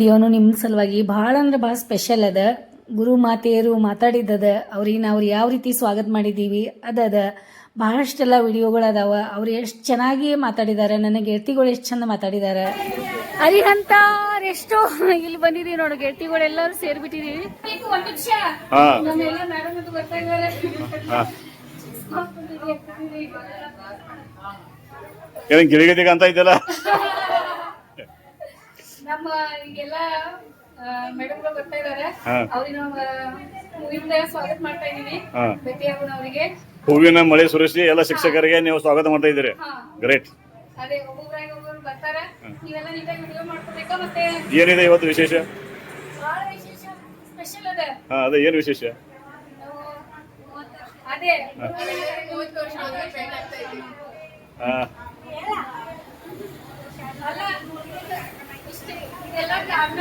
ವಿಡಿಯೋನು ನಿಮ್ಮ ಸಲುವಾಗಿ ಭಾಳ ಅಂದ್ರೆ ಭಾಳ ಸ್ಪೆಷಲ್ ಅದ. ಗುರು ಮಾತೆಯರು ಮಾತಾಡಿದ್ದದ ಅವ್ರಿಗೆ ನಾವು ಯಾವ ರೀತಿ ಸ್ವಾಗತ ಮಾಡಿದ್ದೀವಿ ಅದದ ಬಹಳಷ್ಟೆಲ್ಲ ವಿಡಿಯೋಗಳು ಅದಾವ. ಅವ್ರು ಎಷ್ಟು ಚೆನ್ನಾಗಿ ಮಾತಾಡಿದ್ದಾರೆ ನನ್ನ ಗೆಳತಿಗಳು ಎಷ್ಟು ಚಂದ ಮಾತಾಡಿದ್ದಾರೆ ಅರಿಹಂತ ಎಷ್ಟು ಇಲ್ಲಿ ಬಂದಿದೀವಿ ನೋಡು ಗೆಳತಿಗಳು ಎಲ್ಲರೂ ಸೇರ್ಬಿಟ್ಟಿದೀವಿ. ಅಂತ ಬರ್ತಾ ಇದ್ದಾರೆ ಹಾ ಏನ್ ಗಿರಿಗಿರಿಗ ಅಂತ ಇದ್ದಲ್ಲ ನಮ್ಮ ಈಗೆಲ್ಲ ಮೇಡಮ್ಗಳು ಬರ್ತಾ ಇದ್ದಾರೆ ಹಾ. ಅವ್ರಿಗೆ ನಾವು ಹೂವಿಂದ ಸ್ವಾಗತ ಮಾಡ್ತಾ ಇದೀವಿ ಭೇಟಿಯಾಗೋಣ ಭೇಟಿ ಅವರಿಗೆ. ಹೂವಿನ ಮಳೆ ಸುರಿಸಿ ಎಲ್ಲ ಶಿಕ್ಷಕರಿಗೆ ನೀವು ಸ್ವಾಗತ ಮಾಡ್ತಾ ಇದ್ದೀರಿ. ಗ್ರೇಟ್ ಅದೇ ಒಬ್ಬೊಬ್ಬರಾಗಿ ಒಬ್ಬೊಬ್ರು ಬರ್ತಾರೆ. ನೀವೆಲ್ಲ ನೀಟಾಗಿ ವಿಡಿಯೋ ಮಾಡ್ಕೋಬೇಕಾ ಮತ್ತೆ ಏನಿದೆ ಇವತ್ತು ವಿಶೇಷ? ಬಹಳ ವಿಶೇಷ. ಸ್ಪೆಷಲ್ ಅದ. ಹಾ ಅದೇ ಏನು ವಿಶೇಷ? ಅದೇ. ಅಲ್ಲ ಇದೆಲ್ಲ ಕಾರಣ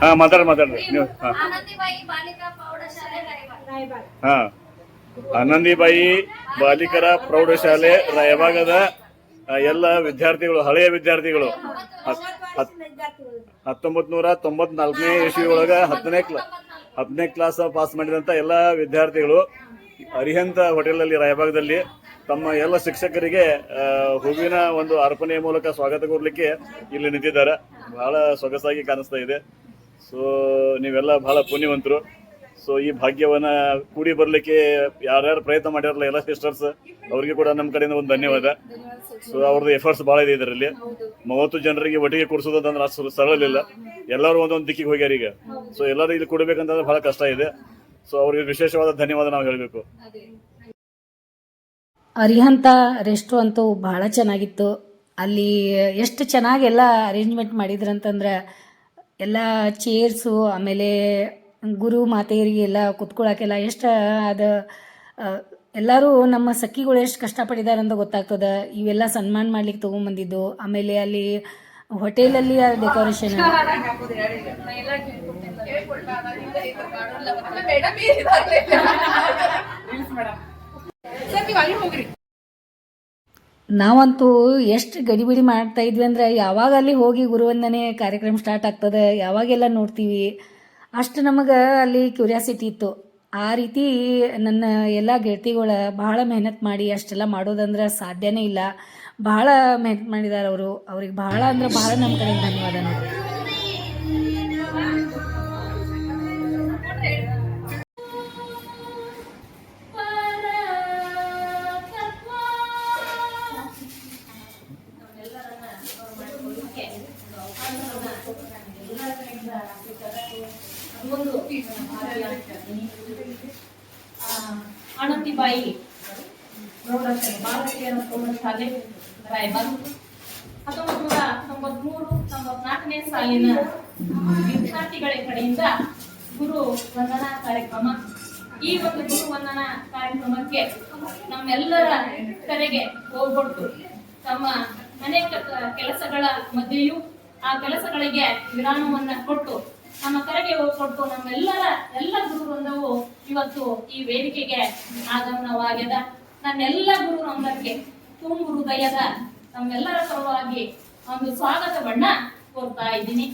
ಹಾ ಮಾತಾಡ್ರಿ ಮಾತಾಡ್ರಿ ನೀವು ಹಾ. ಆನಂದಿಬಾಯಿ ಬಾಲಿಕರ ಪ್ರೌಢಶಾಲೆ ರಾಯಭಾಗದ ಎಲ್ಲ ವಿದ್ಯಾರ್ಥಿಗಳು ಹಳೆಯ ವಿದ್ಯಾರ್ಥಿಗಳು. ಹತ್ತೊಂಬತ್ ನೂರ ತೊಂಬತ್ನಾಲ್ಕನೇ ಇಸ್ವಿ ಒಳಗ ಹತ್ತನೇ ಕ್ಲಾ ಹತ್ತನೇ ಕ್ಲಾಸ್ ಪಾಸ್ ಮಾಡಿದಂತ ಎಲ್ಲ ವಿದ್ಯಾರ್ಥಿಗಳು ಅರಿಹಂತ ಹೋಟೆಲ್ ಅಲ್ಲಿ ರಾಯಭಾಗದಲ್ಲಿ ತಮ್ಮ ಎಲ್ಲ ಶಿಕ್ಷಕರಿಗೆ ಹೂವಿನ ಒಂದು ಅರ್ಪಣೆಯ ಮೂಲಕ ಸ್ವಾಗತ ಕೊಡ್ಲಿಕ್ಕೆ ಇಲ್ಲಿ ನಿಂತಿದ್ದಾರೆ. ಬಹಳ ಸೊಗಸಾಗಿ ಕಾಣಿಸ್ತಾ ಇದೆ. ಸೊ ನೀವೆಲ್ಲ ಬಹಳ ಪುಣ್ಯವಂತರು. ಸೊ ಈ ಭಾಗ್ಯವನ್ನ ಕೂಡಿ ಬರ್ಲಿಕ್ಕೆ ಯಾರ್ಯಾರು ಪ್ರಯತ್ನ ಮಾಡಿರಲ್ಲ ಎಲ್ಲ ಸಿಸ್ಟರ್ಸ್ ಅವರಿಗೆ ಕೂಡ ನಮ್ಮ ಕಡೆಯಿಂದ ಒಂದು ಧನ್ಯವಾದ. ಸೊ ಅವ್ರದ್ದು ಎಫರ್ಟ್ಸ್ ಬಹಳ ಇದೆ ಇದರಲ್ಲಿ. ಮೂವತ್ತು ಜನರಿಗೆ ಒಟ್ಟಿಗೆ ಕೊಡಿಸೋದಂತಂದ್ರೆ ಅಷ್ಟು ಸರಳ ಇಲ್ಲ ಎಲ್ಲರೂ ಒಂದೊಂದು ದಿಕ್ಕಿಗೆ ಹೋಗ್ಯಾರ ಈಗ. ಸೊ ಎಲ್ಲರೂ ಇಲ್ಲಿ ಕೊಡಬೇಕಂತಂದ್ರೆ ಬಹಳ ಕಷ್ಟ ಇದೆ. ಸೊ ಅವ್ರಿಗೆ ವಿಶೇಷವಾದ ಧನ್ಯವಾದ ನಾವು ಹೇಳಬೇಕು. ಅರಿಹಂತ ರೆಸ್ಟು ಅಂತೂ ಭಾಳ ಚೆನ್ನಾಗಿತ್ತು. ಅಲ್ಲಿ ಎಷ್ಟು ಚೆನ್ನಾಗಿ ಎಲ್ಲ ಅರೇಂಜ್ಮೆಂಟ್ ಮಾಡಿದ್ರಂತಂದ್ರೆ, ಎಲ್ಲ ಚೇರ್ಸು ಆಮೇಲೆ ಗುರು ಮಾತೆಯರಿಗೆಲ್ಲ ಕುತ್ಕೊಳ್ಳೋಕ್ಕೆಲ್ಲ ಎಷ್ಟು, ಅದು ಎಲ್ಲರೂ ನಮ್ಮ ಸಖಿಗಳು ಎಷ್ಟು ಕಷ್ಟಪಟ್ಟಿದ್ದಾರೆ ಅಂತ ಗೊತ್ತಾಗ್ತದೆ. ಇವೆಲ್ಲ ಸನ್ಮಾನ ಮಾಡ್ಲಿಕ್ಕೆ ತೊಗೊಂಬಂದಿದ್ದು. ಆಮೇಲೆ ಅಲ್ಲಿ ಹೋಟೆಲಲ್ಲಿ ಡೆಕೋರೇಷನ್ ನಾವಂತೂ ಎಷ್ಟು ಗಡಿಬಿಡಿ ಮಾಡ್ತಾ ಇದ್ವಿ ಅಂದ್ರೆ ಯಾವಾಗ ಅಲ್ಲಿ ಹೋಗಿ ಗುರುವಂದನೆ ಕಾರ್ಯಕ್ರಮ ಸ್ಟಾರ್ಟ್ ಆಗ್ತದೆ, ಯಾವಾಗೆಲ್ಲ ನೋಡ್ತೀವಿ. ಅಷ್ಟು ನಮಗೆ ಅಲ್ಲಿ ಕ್ಯೂರಿಯಾಸಿಟಿ ಇತ್ತು. ಆ ರೀತಿ ನನ್ನ ಎಲ್ಲ ಗೆಳತಿಗಳ ಭಾಳ ಮೆಹನತ್ ಮಾಡಿ ಅಷ್ಟೆಲ್ಲ ಮಾಡೋದಂದ್ರೆ ಸಾಧ್ಯನೇ ಇಲ್ಲ. ಭಾಳ ಮೆಹನತ್ ಮಾಡಿದ್ದಾರೆ ಅವರು. ಅವ್ರಿಗೆ ಭಾಳ ಅಂದ್ರೆ ಭಾಳ ನಮ್ಮ ಕಡೆ ಧನ್ಯವಾದ ನೋಡಿ ಆನಂದಿಬಾಯಿ ಪ್ರೌಢಶಾಲೆ, ಬಾಲಕಿಯರ ಪ್ರೌಢಶಾಲೆ ರಾಯಬಾಗ್ ಹತ್ತೊಂಬತ್ತು ನೂರ ತೊಂಬತ್ಮೂರು, ತೊಂಬತ್ನಾಲ್ಕನೇ ಸಾಲಿನ ವಿದ್ಯಾರ್ಥಿಗಳ ಕಡೆಯಿಂದ ಗುರು ವಂದನಾ ಕಾರ್ಯಕ್ರಮ. ಈ ಒಂದು ಗುರು ವಂದನಾ ಕಾರ್ಯಕ್ರಮಕ್ಕೆ ನಮ್ಮೆಲ್ಲರ ಕರೆಗೆ ಹೋಗ್ಬಿಟ್ಟು ತಮ್ಮ ಅನೇಕ ಕೆಲಸಗಳ ಮಧ್ಯೆಯೂ ಆ ಕೆಲಸಗಳಿಗೆ ವಿರಾಮವನ್ನ ಕೊಟ್ಟು ನಮ್ಮ ಕರೆಗೆ ಹೋಗ್ಕೊಟ್ಟು ನಮ್ಮೆಲ್ಲರ ಎಲ್ಲ ಗುರು ವೃಂದವು ಇವತ್ತು ಈ ವೇದಿಕೆಗೆ ಆಗಮನವಾಗ್ಯದ. ನನ್ನೆಲ್ಲ ಗುರು ನಮ್ಮಕ್ಕೆ ತುಂಬು ಹೃದಯದ ನಮ್ಮೆಲ್ಲರ ಪರವಾಗಿ ಒಂದು ಸ್ವಾಗತವನ್ನ ಕೋರ್ತಾ ಇದ್ದೀನಿ.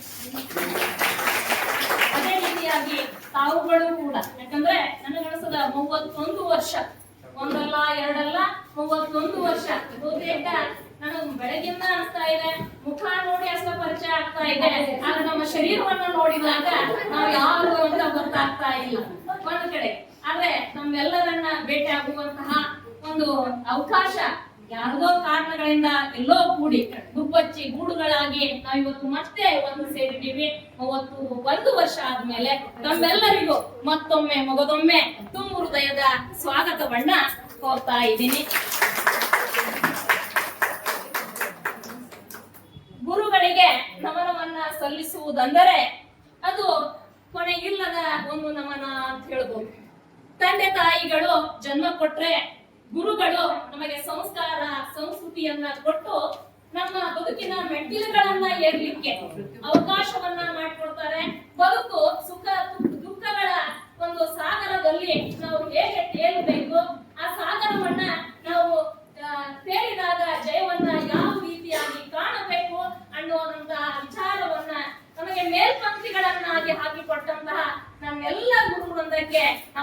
ಅದೇ ರೀತಿಯಾಗಿ ತಾವುಗಳು ಕೂಡ, ಯಾಕಂದ್ರೆ ನನಗನಿಸದ ಮೂವತ್ತೊಂದು ವರ್ಷ, ಒಂದಲ್ಲ, ಎರಡಲ್ಲ, ಮೂವತ್ತೊಂದು ವರ್ಷ ಬಹುತೇಕ ನನಗ್ ಬೆಳಗಿಂದ ಅನ್ಸ್ತಾ ಇದೆ. ಮುಖ ಆಗ್ತಾ ಇದೆ. ಆದ್ರೆ ನಮ್ಮ ಶರೀರವನ್ನು ನೋಡಿದಾಗ ನಾವು ಯಾರು ಅಂತ ಗೊತ್ತಾಗ್ತಾ ಇಲ್ಲ. ಒಂದು ಕಡೆ. ಆದ್ರೆ ನಮ್ಮೆಲ್ಲರನ್ನ ಭೇಟಿ ಆಗುವಂತಹ ಒಂದು ಅವಕಾಶ ಯಾರದೋ ಕಾರಣಗಳಿಂದ ಎಲ್ಲೋ ಕೂಡಿ ಗುಬ್ಬಚ್ಚಿ ಗೂಡುಗಳಾಗಿ ನಾವು ಇವತ್ತು ಮತ್ತೆ ಒಂದು ಸೇರಿದ್ದೀವಿ. ಮೂವತ್ತು, ಒಂದು ವರ್ಷ ಆದ್ಮೇಲೆ ತಮ್ಮೆಲ್ಲರಿಗೂ ಮತ್ತೊಮ್ಮೆ, ಮಗದೊಮ್ಮೆ ತುಂಬ ಹೃದಯದ ಸ್ವಾಗತವನ್ನ ಕೋರ್ತಾ ಇದ್ದೀನಿ ಗುರುಗಳಿಗೆ ನಮನವನ್ನ ಸಲ್ಲಿಸುವುದಂದರೆ ಅದು ಕೊನೆಗಿಲ್ಲದ ಒಂದು ನಮನ ಅಂತ ಹೇಳ್ಬೋದು. ತಂದೆ ತಾಯಿಗಳು ಜನ್ಮ ಕೊಟ್ರೆ ಗುರುಗಳು ನಮಗೆ ಸಂಸ್ಕಾರ, ಸಂಸ್ಕೃತಿಯನ್ನ ಕೊಟ್ಟು ನಮ್ಮ ಬದುಕಿನ ಮೆಟ್ಟಿಲುಗಳನ್ನ ಏರ್ಲಿಕ್ಕೆ ಅವಕಾಶವನ್ನ ಮಾಡಿಕೊಡ್ತಾರೆ. ಬದುಕು ಸುಖ ದುಃಖಗಳ ಒಂದು ಸಾಗರದಲ್ಲಿ ನಾವು ಹೇಗೆ ತೇಲಬೇಕು? ಆ ಸಾಗರವನ್ನ ಗುರುವೃಂದಕ್ಕೆ ನಾ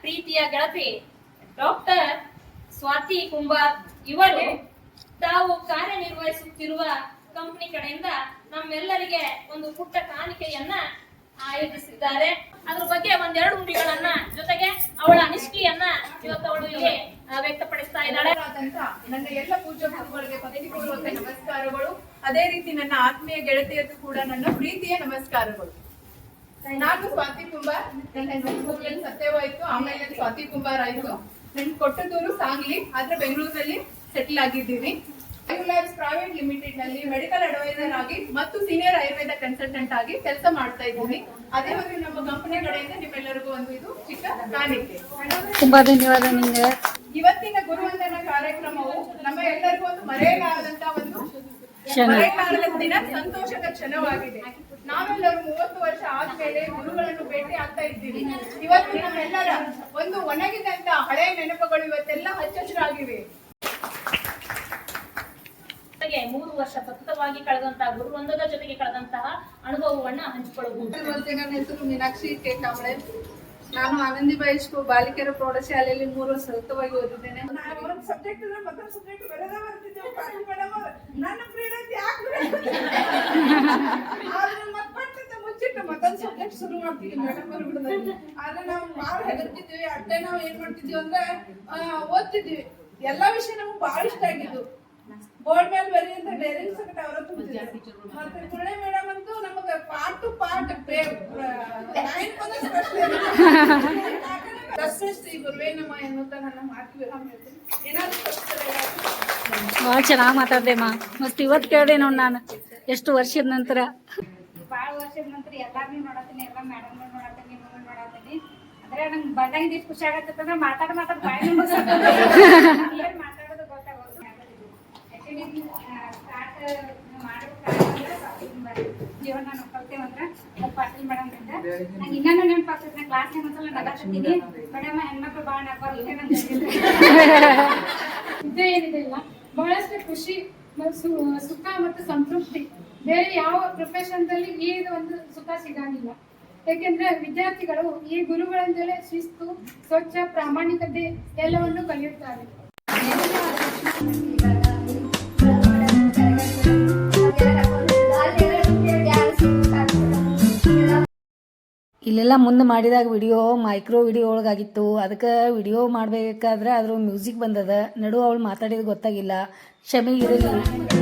ಪ್ರೀತಿಯ ಗೆಳತಿ, ಡಾಕ್ಟರ್ ಸ್ವಾತಿ ಕುಂಬಾರ್ ಇವರು ತಾವು ಕಾರ್ಯನಿರ್ವಹಿಸುತ್ತಿರುವ ಕಂಪನಿ ಕಡೆಯಿಂದ ನಮ್ಮೆಲ್ಲರಿಗೆ ಒಂದು ಪುಟ್ಟ ಕಾಣಿಕೆಯನ್ನ ಆಯೋಜಿಸಿದ್ದಾರೆ. ಅದ್ರ ಬಗ್ಗೆ ಒಂದೆರಡು ನುಡಿಗಳನ್ನ ಜೊತೆಗೆ ಅವಳ ಅನಿಷ್ಠಿಯನ್ನ ಇವತ್ತು ಅವಳು ಇಲ್ಲಿ ವ್ಯಕ್ತಪಡಿಸ್ತಾ ಇದ್ದಾಳೆ ನನ್ನ ಎಲ್ಲ ಪೂಜಾ ಗುರುಗಳಿಗೆ ಪದವಿಪೂರ್ವಕ ನಮಸ್ಕಾರಗಳು. ಅದೇ ರೀತಿ ನನ್ನ ಆತ್ಮೀಯ ಗೆಳತಿಯರು ಕೂಡ ನನ್ನ ಪ್ರೀತಿಯ ನಮಸ್ಕಾರಗಳು. ನಾನು ಸ್ವಾತಿ ಕುಂಬಾರ್ ನನ್ನ ಹೆಸರು ಸತ್ಯವಾಯ್ತು. ಆಮೇಲೆ ಸ್ವಾತಿ ಕುಂಬಾರ್ ಆಯ್ತು ನನ್ ಕೊಟ್ಟದೂರು ಸಾಂಗ್ಲಿ ಆದ್ರೆ ಬೆಂಗಳೂರಿನಲ್ಲಿ ಸೆಟಲ್ ಆಗಿದ್ದೀನಿ. ಲ್ಯಾಬ್ಸ್ ಪ್ರೈವೇಟ್ ಲಿಮಿಟೆಡ್ನಲ್ಲಿ ಮೆಡಿಕಲ್ ಅಡ್ವೈಸರ್ ಆಗಿ ಮತ್ತು ಸೀನಿಯರ್ ಆಯುರ್ವೇದ ಕನ್ಸಲ್ಟೆಂಟ್ ಆಗಿ ಕೆಲಸ ಮಾಡ್ತಾ ಇದ್ದೀನಿ. ಅದೇ ಒಂದು ನಮ್ಮ ಕಂಪನಿ ಕಡೆಯಿಂದ ನಿಮ್ಮೆಲ್ಲರಿಗೂ ಒಂದು ಇದು ಚಿಕ್ಕ ಕಾಣಿಕೆ. ತುಂಬಾ ಧನ್ಯವಾದ ಇವತ್ತಿನ ಗುರುವಂದನಾ ಕಾರ್ಯಕ್ರಮವು ನಮ್ಮ ಎಲ್ಲರಿಗೂ ಒಂದು ಮರೆಯಲಾಗದಂತ ಒಂದು. ಮರೆಯಲಾಗದ ದಿನ ಸಂತೋಷದ ಕ್ಷಣವಾಗಿದೆ. ನಾವೆಲ್ಲರೂ ಮೂವತ್ತು ವರ್ಷ ಆದ್ಮೇಲೆ ಗುರುಗಳನ್ನು ಭೇಟಿ ಆಗ್ತಾ ಇದ್ದೀವಿ. ಇವತ್ತು ನಮ್ಮೆಲ್ಲರ ಒಂದು ಒಣಗಿದಂತ ಹಳೆಯ ನೆನಪುಗಳು ಇವತ್ತೆಲ್ಲ ಹಚ್ಚ ಹಸಿರಾಗಿವೆ ಮೂರು ವರ್ಷ ಸತತವಾಗಿ ಕಳೆದಂತಹ ಗುರುವಂದದ ಜೊತೆಗೆ ಕಳೆದಂತಹ ಅನುಭವವನ್ನ ಹಂಚಿಕೊಳ್ಳಬಹುದು. ನನ್ನ ಹೆಸರು ಮೀನಾಕ್ಷಿ ಕೆ ಕಾಂಬಳೆ ನಾನು ಆನಂದಿಬಾಯಿ ಸ್ಕೂಲ್ ಬಾಲಿಕೆಯರ ಪ್ರೌಢಶಾಲೆಯಲ್ಲಿ ಮೂರು ವರ್ಷ ಸತತವಾಗಿ ಓದಿದ್ದೇನೆ. ಒಂದು ಸಬ್ಜೆಕ್ಟ್ ಮತ್ತೊಂದು ಸಬ್ಜೆಕ್ಟ್ ಬರೋದೇ ಬರ್ತಿದ್ದೇವೆ ಮೇಡಮ್ ನನ್ನ ಪ್ರೀಡಂತೆ ಯಾಕೆ ಆದ್ರೆ ಮತ್ತೆ ಮುಚ್ಚಿಟ್ಟು ಮತ್ತೊಂದು ಸಬ್ಜೆಕ್ಟ್ ಶುರು ಮಾಡ್ತೀವಿ ಮೇಡಮ್ ಬರ್ಬಿಡ್ದಲ್ಲಿ ಆದ್ರೆ ನಾವು ಭಾಳ ಹೆದರ್ತಿದ್ವಿ ಅಡ್ಡೆ ನಾವು ಏನ್ ಮಾಡ್ತಿದ್ವಿ ಅಂದ್ರೆ ಓದ್ತಿದ್ವಿ. ಎಲ್ಲಾ ವಿಷಯ ನಮ್ಗೆ ಭಾಳ ಇಷ್ಟ ಆಗಿದ್ದು. ಬೋರ್ಡ್ ಮೇಲೆ ಬರೀ ಅಂತ ಡೈರಿಂಗ್ ಸಕಟ ಅವರ ಮತ್ತೆ ಕುಳ್ಳೆ ಮೇಡಮ್ ಅಂತೂ ನಮಗೆ ಪಾರ್ಟ್ ಟು ಪಾರ್ಟ್ ಶ್ರೀ ಗುರುವೇ ನಮ ಎನ್ನುತ್ತಾ ನನ್ನ ಮಾತು ವಿರಾಮ ಹೇಳ್ತೀನಿ. ಭಾಳ ಚೆನ್ನಾಗಿ ಮಾತಾಡ್ದೆ ಮಾ. ಮಸ್ತ್ ಇವತ್ತು ಕೇಳಿದೆ ನೋಡಿ ನಾನು. ಎಷ್ಟು ವರ್ಷದ ನಂತರ. ಬಹಳ ವರ್ಷದ ನಂತರ ಎಲ್ಲಾರ್ನು ನೋಡತೀನಿ ಎಲ್ಲ ಮೇಡಮ್ ನೋಡತೀನಿ ನಿಮ್ಮನ್ನು ನೋಡತ್ತೀನಿ. ಅಂದ್ರೆ ನಂಗೆ ಬಂದಾಗ ಇಷ್ಟು ಖುಷಿ ಆಗತ್ತಂದ್ರೆ ಮಾತಾಡ ಮಾತಾಡ ಬಾಯಿ ಏನ್ ನಾವು ಕಲ್ತೇವಂದ್ರ ಪಾಟೀಲ್ ಮೇಡಮ್ ನಂಗೆ ಇನ್ನೊಂದು ನೆನಪಾಗ್ತದೆ ನಾ ಕ್ಲಾಸ್ನಾಗ ಒಂದ್ಸಲ ನಗಾಕತ್ತೀನಿ ಮೇಡಮ್ ಹೆಣ್ಮಕ್ಳು ಭಾಳ ನಗ್ಬಾರ್ದು ನಂಗೆ ಇದೇ ಏನಿದೆ ಇಲ್ಲ ಬಹಳಷ್ಟು ಖುಷಿ ಮತ್ತು ಸುಖ ಮತ್ತು ಸಂತೃಪ್ತಿ ಬೇರೆ ಯಾವ ಪ್ರೊಫೆಷನ್ದಲ್ಲಿ ಈ ಒಂದು ಸುಖ ಸಿಗಂಗಿಲ್ಲ ಯಾಕೆಂದ್ರೆ ವಿದ್ಯಾರ್ಥಿಗಳು ಈ ಗುರುಗಳಿಂದಲೇ ಶಿಸ್ತು ಸ್ವಚ್ಛ ಪ್ರಾಮಾಣಿಕತೆ ಎಲ್ಲವನ್ನು ಕಲಿಯುತ್ತಾರೆ ಇಲ್ಲೆಲ್ಲ ಮುಂದೆ ಮಾಡಿದಾಗ ವಿಡಿಯೋ ಮೈಕ್ರೋ ವಿಡಿಯೋ ಒಳಗಾಗಿತ್ತು. ಅದಕ್ಕೆ ವಿಡಿಯೋ ಮಾಡಬೇಕಾದ್ರೆ ಅದ್ರ ಮ್ಯೂಸಿಕ್ ಬಂದದ. ನಡು ಅವಳು ಮಾತಾಡಿದ ಗೊತ್ತಾಗಿಲ್ಲ. ಕ್ಷಮೆ ಇರಲಿ.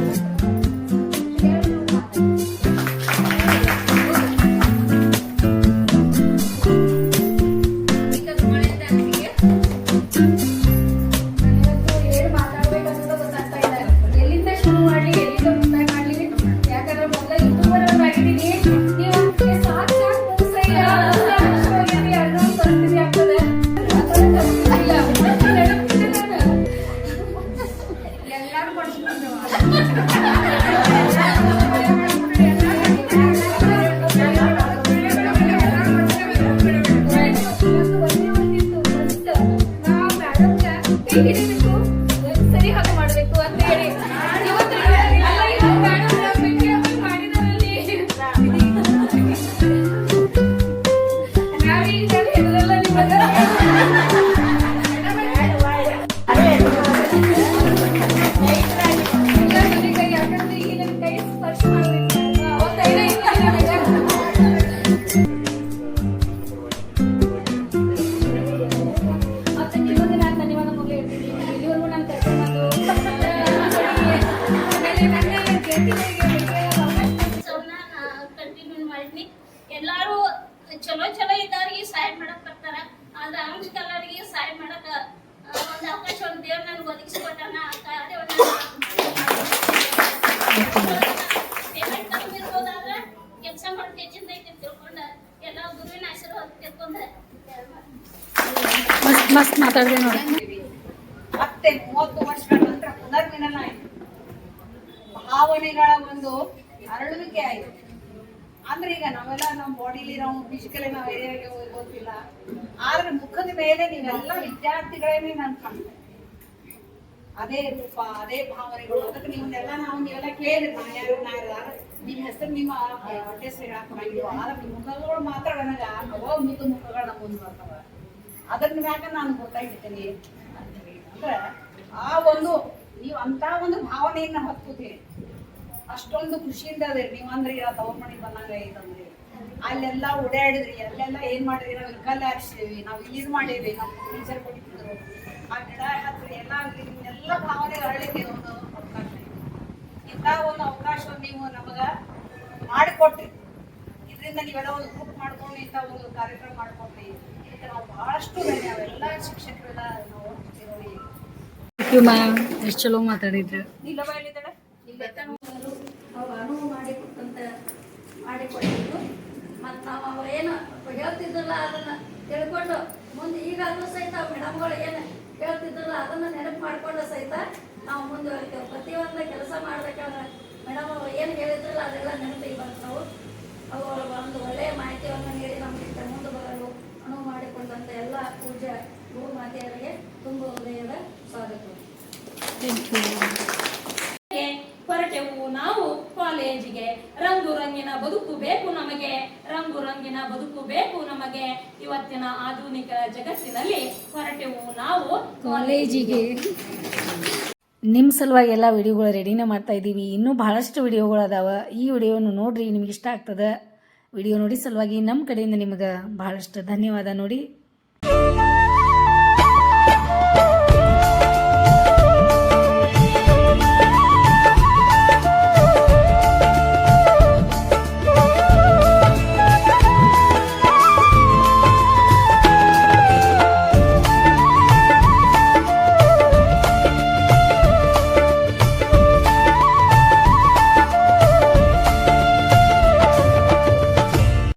ಕಂಟಿನ್ಯೂ ಮಾಡಿದ್ನಿ ಎಲ್ಲಾರು ಚಲೋ ಮಾಡಕ್ ಬರ್ತಾರ ಒಂದು ಒಂದ್ ದೇವ್ರ ನನ್ಗೆ ಒದಗಿಸ್ಕೊಟ್ಟಾನ ಕೆಲಸ ಹೆಚ್ಚಿಂದ ಎಲ್ಲ ಆಶೀರ್ವಾದ ಮಸ್ತ್ ಮಸ್ತ್ ನೋಡಿ. ಮತ್ತೆ ಮೂವತ್ತು ವರ್ಷಗಳ ನಂತರ ಪುನರ್ಮಿಲನ ಆಯ್ತು. ಭಾವನೆಗಳ ಒಂದು ಅರಳುವಿಕೆ ಆಯ್ತು. ಅಂದ್ರೆ ಈಗ ನಾವೆಲ್ಲ ನಮ್ಮ ಬಾಡಿಲಿ ನಾವು ಫಿಸಿಕಲಿ ನಾವು ಏರಿಯಾಗೆ ಗೊತ್ತಿಲ್ಲ ಆದ್ರೆ ಮುಖದ ಮೇಲೆ ನೀವೆಲ್ಲ ವಿದ್ಯಾರ್ಥಿಗಳೇನೆ ನಾನು ಕಾಣ್ತೇನೆ. ಅದೇ ರೂಪ, ಅದೇ ಭಾವನೆಗಳು. ಅದಕ್ಕೆ ನಿಮ್ಮನ್ನೆಲ್ಲ ನಾವು ನೀವೆಲ್ಲ ಕೇಳಿ ನಾನು ಯಾರು ನಿಮ್ಮ ಹೆಸರು, ನಿಮ್ಮ ಬರಂಗಿಲ್ಲ ಆದ್ರೆ ನಿಮ್ಮ ಮುಖಗಳು ಮಾತ್ರ ನನಗ ಅವ ಮುದ್ದು ಮುಖಗಳು ನಮ್ಮ ಮುಂದೆ ಬರ್ತಾವ. ಅದನ್ನ ಮ್ಯಾಗ ನಾನು ಗೊತ್ತಾಗಿರ್ತೀನಿ ಅಂದ್ರೆ ಆ ಒಂದು, ನೀವು ಅಂತ ಒಂದು ಭಾವನೆಯನ್ನ ಹೊತ್ಕೋತೀರಿ ಅಷ್ಟೊಂದು ಖುಷಿಯಿಂದ ಅದೇ ನೀವು ಅಂದ್ರೆ ಈಗ ತವ್ರ ಮನೆಗೆ ಬಂದಂಗ ಐತಂದ್ರಿ ಅಲ್ಲೆಲ್ಲ ಓಡಾಡಿದ್ರಿ ಅಲ್ಲೆಲ್ಲ ಏನ್ ಮಾಡಿದ್ರಿ? ನಾವು ಕಲ್ಲು ಹಾರಿಸಿದ್ವಿ ನಾವು ಇಲ್ಲಿ ಇದು ಮಾಡೀವಿ ನಮ್ಮ ಟೀಚರ್ ಕೊಟ್ಟಿದ್ರು ಆ ಗಿಡ ಹತ್ರ ಎಲ್ಲ ಎಲ್ಲ ಭಾವನೆ ಹರಳಿಕೆ ಒಂದು ಅವಕಾಶ. ಇಂಥ ಒಂದು ಅವಕಾಶ ನೀವು ನಮಗ ಮಾಡಿಕೊಟ್ರಿ. ಇದರಿಂದ ನೀವೆಲ್ಲ ಒಂದು ಗ್ರೂಪ್ ಮಾಡ್ಕೊಂಡು ಇಂಥ ಒಂದು ಕಾರ್ಯಕ್ರಮ ಮಾಡ್ಕೊಂಡ್ರಿ ಇದಕ್ಕೆ ನಾವು ಬಹಳಷ್ಟು ಬೇರೆ ಎಲ್ಲ ಶಿಕ್ಷಕರೆಲ್ಲ ನಾವು ಮ್ಯಾಮ್ ಎಷ್ಟು ಚಲೋ ಮಾತಾಡಿದ್ರೆ. ಇಲ್ಲ ಬಯಲಿದ್ದಾಳೆ ಮಾಡಿಕೊಟ್ಟಿದ್ದು ಮತ್ತು ನಾವು ಅವ್ರು ಏನು ಹೇಳ್ತಿದ್ರಲ್ಲ ಅದನ್ನ ತಿಳ್ಕೊಂಡು, ಮುಂದೆ ಈಗಾದರೂ ಸಹಿತ ಮೇಡಮ್ಗಳು ಏನು ಹೇಳ್ತಿದ್ರಲ್ಲ ಅದನ್ನ ನೆನಪು ಮಾಡಿಕೊಂಡು ಸಹಿತ ನಾವು ಮುಂದುವರಿತೇವೆ ಪ್ರತಿಯೊಂದು ಕೆಲಸ ಮಾಡ್ಬೇಕಾದ್ರೆ ಮೇಡಮ್ ಅವರು ಏನು ಹೇಳಿದ್ರಲ್ಲ ಅದೆಲ್ಲ ನೆನಪಿಗೆ ಬರ್ತಾವೆ. ಅವರು ಒಂದು ಒಳ್ಳೆಯ ಮಾಹಿತಿಯನ್ನು ನೀಡಿ ನಮಗೆ ಮುಂದೆ ಬರಲು ಅನುವು ಮಾಡಿಕೊಂಡಂಥ ಎಲ್ಲ ಪೂಜೆ ಗುರು ಮಾತೆಯರಿಗೆ ತುಂಬ ಹೃದಯದ ಸ್ವಾಗತ ಹೊರಟೆವು ನಾವು ಕಾಲೇಜಿಗೆ ರಂಗು ರಂಗಿನ ಬದುಕು ಬೇಕು ನಮಗೆ ರಂಗು ರಂಗಿನ ಬದುಕು ಬೇಕು ನಮಗೆ. ಇವತ್ತಿನ ಆಧುನಿಕ ಜಗತ್ತಿನಲ್ಲಿ ಹೊರಟೆವು ನಾವು ಕಾಲೇಜಿಗೆ. ನಿಮ್ಮ ಸಲುವಾಗಿ ಎಲ್ಲ ವಿಡಿಯೋಗಳು ರೆಡಿನೇ ಮಾಡ್ತಾ ಇದ್ದೀವಿ. ಇನ್ನೂ ಬಹಳಷ್ಟು ವಿಡಿಯೋಗಳು ಅದಾವ. ಈ ವಿಡಿಯೋನು ನೋಡ್ರಿ, ನಿಮ್ಗೆ ಇಷ್ಟ ಆಗ್ತದೆ. ವಿಡಿಯೋ ನೋಡಿ ಸಲುವಾಗಿ ನಮ್ಮ ಕಡೆಯಿಂದ ನಿಮಗೆ ಬಹಳಷ್ಟು ಧನ್ಯವಾದ. ನೋಡಿ